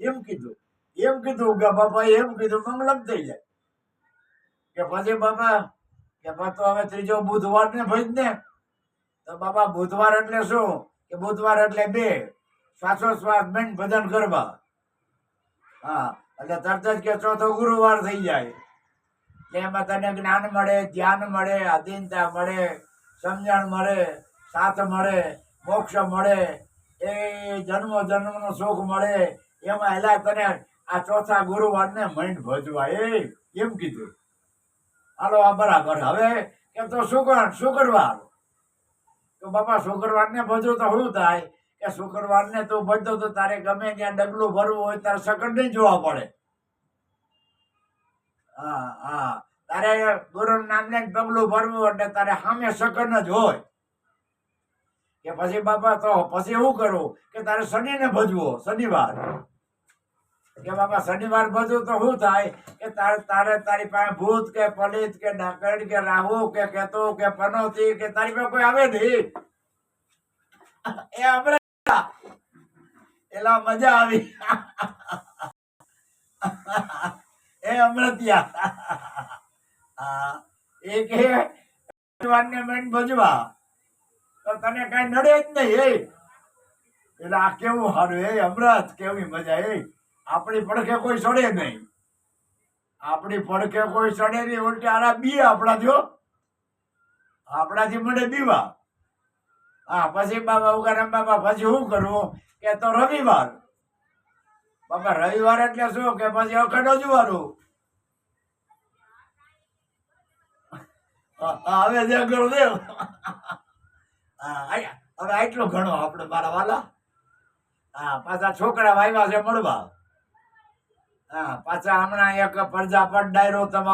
એમ કીધું એમ કીધું કે બાપા, એમ કીધું મંગલમ થઈ જાય. કે પછી બાપા, કે તો હવે ત્રીજો બુધવાર ને ભજ ને. તો બાપા, બુધવાર એટલે શું? કે બુધવાર એટલે બે. શ્વાસોશ્વાસ બેન ભજન કરવા. હા, એટલે તરત જ કે ચોથો ગુરુવાર થઈ જાય. એમાં તને જ્ઞાન મળે, ધ્યાન મળે આધીનતા મળે, સમજણ મળે, સાથ મળે, મોક્ષ મળે, એ જન્મ જન્મનો સુખ મળે એમાં એલા તને આ ચોથા ગુરુવારને મૈંડ ભજવા એ, એમ કીધું. હાલો, આ બરાબર. હવે કે તો શુક્ર, શુક્રવાર. તો બાપા, શુક્રવારને ભજો તો શું થાય? કે શુક્રવારને તું ભજતો તો તારે ગમે ત્યાં ડગલું ભરવું હોય, તારે સકડ નહીં જોવા પડે. હા હા. તારે ગુરુ નામ લઈને ડગલું ભરવું એટલે તારે સામે સકડ જ હોય. કે પછી બાપા, તો પછી શું કરવું કે તારે શનિને ભજવો, શનિવાર. કે બાબા શનિવાર ભજવું તો શું થાય? કે તારે તારે તારી પાસે ભૂત કે પલિત કે ડાકણ કે રાહુ કે કેતો કે પનોતી કે તારી પાસે કોઈ આવે નહીં. એ હમણાં એલા મજા આવી. એ અમૃતિયા એ કે ભગવાનને મેન ભજવા. તો તને કઈ નડે જ નહીં એ એટલે આ કેવું સારું એ અમૃત કેવી મજા એ આપણી પડખે કોઈ સડે નહીં. આપણી પડખે કોઈ સડે નહીં, ઉલટી આના બી આપણા જો આપણાથી મને બીવા. હા, પછી બાબા ઉગારામ બાબા, પછી શું કરવું કે તો રવિવાર. બાબા, રવિવાર એટલે શું કે પછી અખંડ જવાનું હવે જે હા હવે આટલું ઘણો આપણે મારા વાલા. હા, પાછા છોકરા વાવ્યા છે મળવા. હા પાછા હમણાં એક પ્રજાપત ડાયરો તમારો.